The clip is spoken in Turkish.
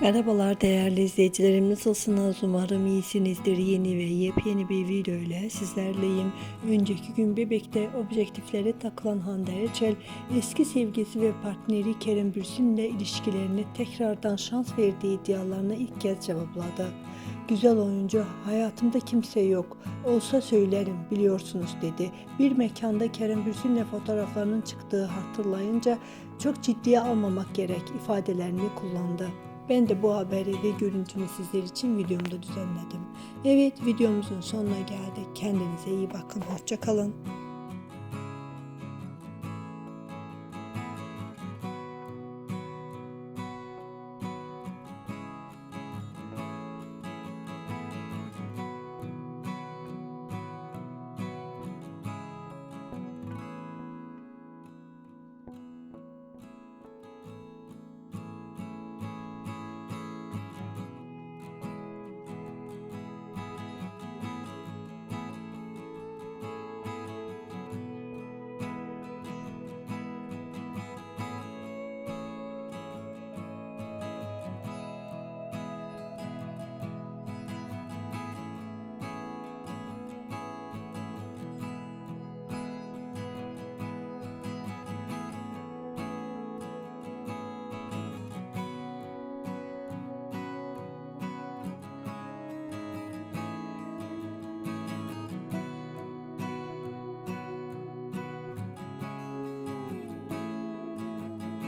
Merhabalar değerli izleyicilerim nasılsınız? Umarım iyisinizdir. Yeni ve yepyeni bir video ile sizlerleyim. Önceki gün Bebek'te objektiflere takılan Hande Erçel eski sevgilisi ve partneri Kerem Bürsin ile ilişkilerine tekrardan şans verdiği iddialarına ilk kez cevapladı. Güzel oyuncu hayatımda kimse yok olsa söylerim biliyorsunuz dedi. Bir mekanda Kerem Bürsin'le fotoğraflarının çıktığı hatırlayınca çok ciddiye almamak gerek ifadelerini kullandı. Ben de bu haberi ve görüntümü sizler için videomda düzenledim. Evet videomuzun sonuna geldik. Kendinize iyi bakın. Hoşçakalın.